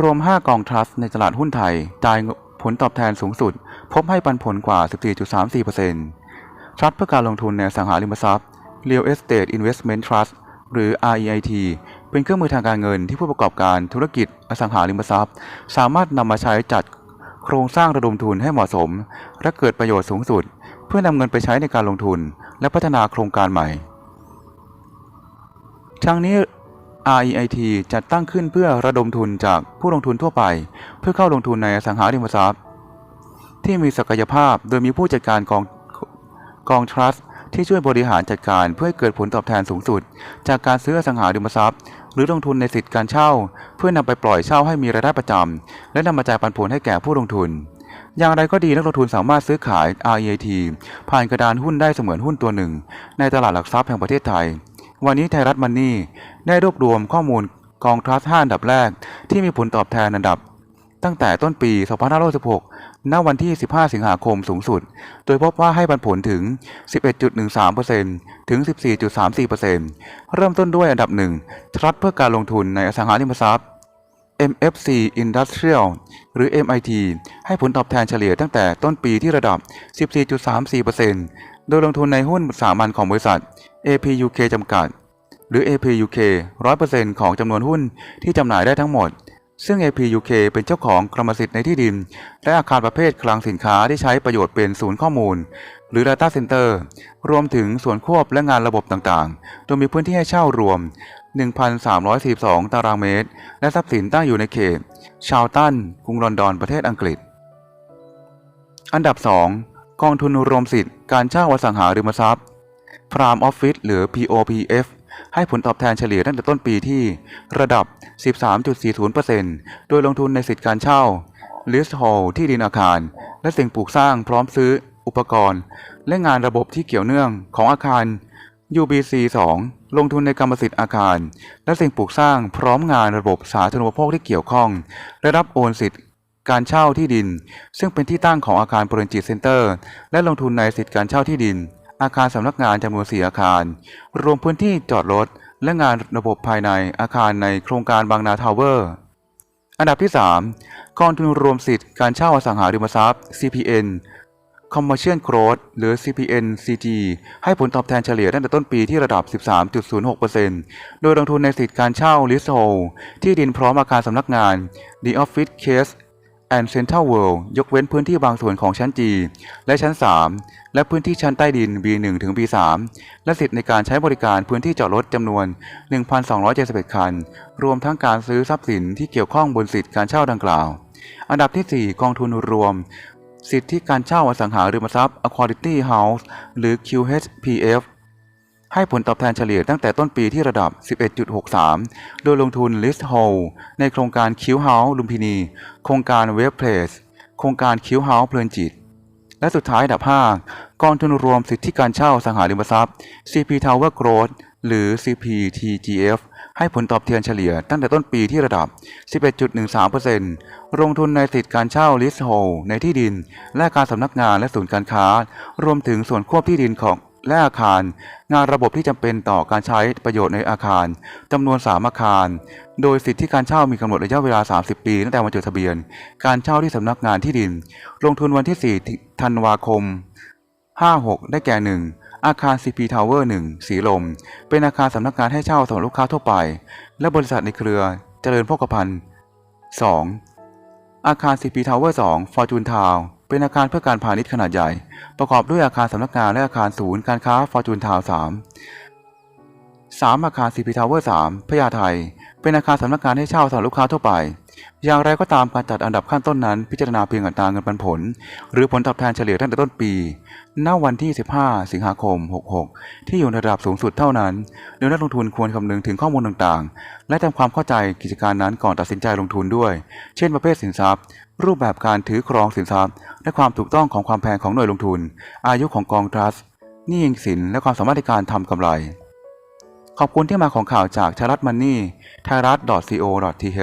รวม 5 กองทรัสต์ในตลาดหุ้นไทยจ่ายผลตอบแทนสูงสุด พบให้ปันผลกว่า 14.34%ทรัสต์เพื่อการลงทุนในอสังหาริมทรัพย์ Real Estate Investment Trust หรือ REIT เป็นเครื่องมือทางการเงินที่ผู้ประกอบการธุรกิจอสังหาริมทรัพย์ สามารถนำมาใช้จัดโครงสร้างระดมทุนให้เหมาะสม และเกิดประโยชน์สูงสุด เพื่อนำเงินไปใช้ในการลงทุน และพัฒนาโครงการใหม่ ทั้งนี้ REIT จัดตั้งขึ้นเพื่อระดมทุนจากผู้ลงทุนทั่วไป เพื่อเข้าลงทุนในอสังหาริมทรัพย์ ที่มีศักยภาพโดยมีผู้จัดการกองกองทรัสต์ที่ช่วยบริหารจัดการเพื่อให้เกิดผลตอบแทนสูงสุด จากการซื้ออสังหาริมทรัพย์ หรือลงทุนในสิทธิการเช่า เพื่อนำไปปล่อยเช่าให้มีรายได้ประจำและนำมาจ่ายปันผลให้แก่ผู้ลงทุน อย่างไรก็ดีนักลงทุนสามารถซื้อขาย REIT ผ่านกระดานหุ้นได้เสมือนหุ้นตัวหนึ่ง ในตลาดหลักทรัพย์แห่งประเทศไทย วันนี้ไทยรัฐมันนี่ ได้รวบรวมข้อมูลกองทรัสต์5อันดับแรก ที่มีผลตอบแทนอันดับ ตั้งแต่ต้นปี 2516 ณ วันที่ 15 สิงหาคมสูงสุด โดยพบว่าให้ปันผลถึง 11.13%ถึง 14.34%เริ่มต้นด้วยอันดับหนึ่งทรัสต์เพื่อการลงทุนในอสังหาริมทรัพย์ MFC Industrial หรือ MIT ให้ผลตอบแทนเฉลี่ยตั้งแต่ต้นปีที่ระดับ 14.34%โดยลงทุนในหุ้นสามัญของบริษัท APUK จำกัด หรือ APUK 100%ของจำนวนหุ้นที่จำหน่ายได้ทั้งหมด ซึ่ง APUK เป็นเจ้าของกรรมสิทธิ์ในที่ดิน และอาคารประเภทคลังสินค้าที่ใช้ประโยชน์เป็นศูนย์ข้อมูล หรือ Data Center รวมถึงส่วนควบและงานระบบต่างๆ โดยมีพื้นที่ให้เช่ารวม 1,342 ตารางเมตร และทรัพย์สินตั้งอยู่ในเขต ชาวตันกรุงลอนดอนประเทศอังกฤษ อันดับ 2 กองทุนรวมสิทธิ์การเช่าอสังหาริมทรัพย์ Prime Office หรือ POPF ให้ผลตอบแทนเฉลี่ยตั้งแต่ต้นปีที่ระดับ 13.40%โดยลงทุนในสิทธิการเช่า Leasehold ที่ดินอาคาร และสิ่งปลูกสร้างพร้อมซื้ออุปกรณ์ และงานระบบที่เกี่ยวเนื่องของอาคาร UBC 2 ลงทุนในกรรมสิทธิ์อาคาร และสิ่งปลูกสร้างพร้อมงานระบบสาธารณูปโภคที่เกี่ยวข้องและรับโอนสิทธิ์การเช่าที่ดิน ซึ่งเป็นที่ตั้งของอาคารปรนจิตเซ็นเตอร์ และลงทุนในสิทธิการเช่าที่ดิน อาคารสำนักงานจำนวน4อาคาร รวมพื้นที่จอดรถ และงานระบบภายในอาคารในโครงการบางนาทาวเวอร์ อันดับที่ 3 กองทุนรวมสิทธิ์การเช่าอสังหาริมทรัพย์ CPN Commercial Growth หรือ CPN CG ให้ผลตอบแทนเฉลี่ยตั้งแต่ต้นปีที่ระดับ 13.06%โดยลงทุนในสิทธิการเช่า Leasehold ที่ดินพร้อมอาคารสำนักงาน The Office Case and Central World ยกเว้นพื้นที่บางส่วนของชั้น G และชั้น 3 และพื้นที่ชั้นใต้ดิน B1 ถึง B3 และสิทธิ์ในการใช้บริการพื้นที่จอดรถจำนวน 1,271 คัน รวมทั้งการซื้อทรัพย์สินที่เกี่ยวข้องบนสิทธิการเช่าดังกล่าว อันดับที่ 4 กองทุนรวม สิทธิการเช่าอสังหาริมทรัพย์ Quality House หรือ QHPF ให้ผลตอบแทนเฉลี่ยตั้งแต่ต้นปีที่ระดับ 11.63 โดยลงทุน Leasehold ในโครงการ Q House ลุมพินี โครงการ Web Place โครงการ Q House เพลินจิต และสุดท้ายอันดับ 5 กองทุนรวมสิทธิการเช่าสังหาริมทรัพย์ CP Tower Growth หรือ CPTGF ให้ผลตอบแทนเฉลี่ยตั้งแต่ต้นปีที่ระดับ 11.13%ลงทุนในสิทธิการเช่า Leasehold ในที่ดิน และการสำนักงานและศูนย์การค้า รวมถึงส่วนควบที่ดินของ และอาคาร งานระบบที่จำเป็นต่อการใช้ประโยชน์ในอาคารจำนวน 3 อาคาร โดยสิทธิการเช่ามีกำหนดระยะเวลา 30 ปีตั้งแต่วันจดทะเบียน การเช่าที่สำนักงานที่ดิน ลงทุนวันที่ 4 ธันวาคม 56 ได้แก่ 1อาคาร CP Tower 1 สีลม เป็นอาคารสำนักงานให้เช่าสำหรับลูกค้าทั่วไป และบริษัทในเครือเจริญโภคภัณฑ์ 2. อาคาร CP Tower 2 Fortune Town เป็นอาคารเพื่อการพาณิชย์ขนาดใหญ่ ประกอบด้วยอาคารสำนักงานและอาคารศูนย์การค้า Fortune Town 3 3อาคาร CP Tower 3พญาไทเป็นอาคารสำนักงานให้เช่าสำหรับลูกค้าทั่วไป อย่างไรก็ตามการจัดอันดับขั้นต้นนั้น พิจารณาเพียงอัตราเงินปันผล หรือผลตอบแทนเฉลี่ยตั้งแต่ต้นปี ณ วันที่ 15 สิงหาคม 66 ที่อยู่ในระดับสูงสุดเท่านั้นโดยนักลงทุนควรคำนึงถึงข้อมูลต่างๆ และทำความเข้าใจกิจการนั้นก่อนตัดสินใจลงทุนด้วย เช่นประเภทสินทรัพย์ รูปแบบการถือครองสินทรัพย์ และความถูกต้องของความแพงของหน่วยลงทุน อายุของกองทรัสต์หนี้ยิงสินและความสามารถในการทำกำไรขอบคุณที่มาของข่าวจากไทยรัฐมันนี่ไทยรัฐ .co.th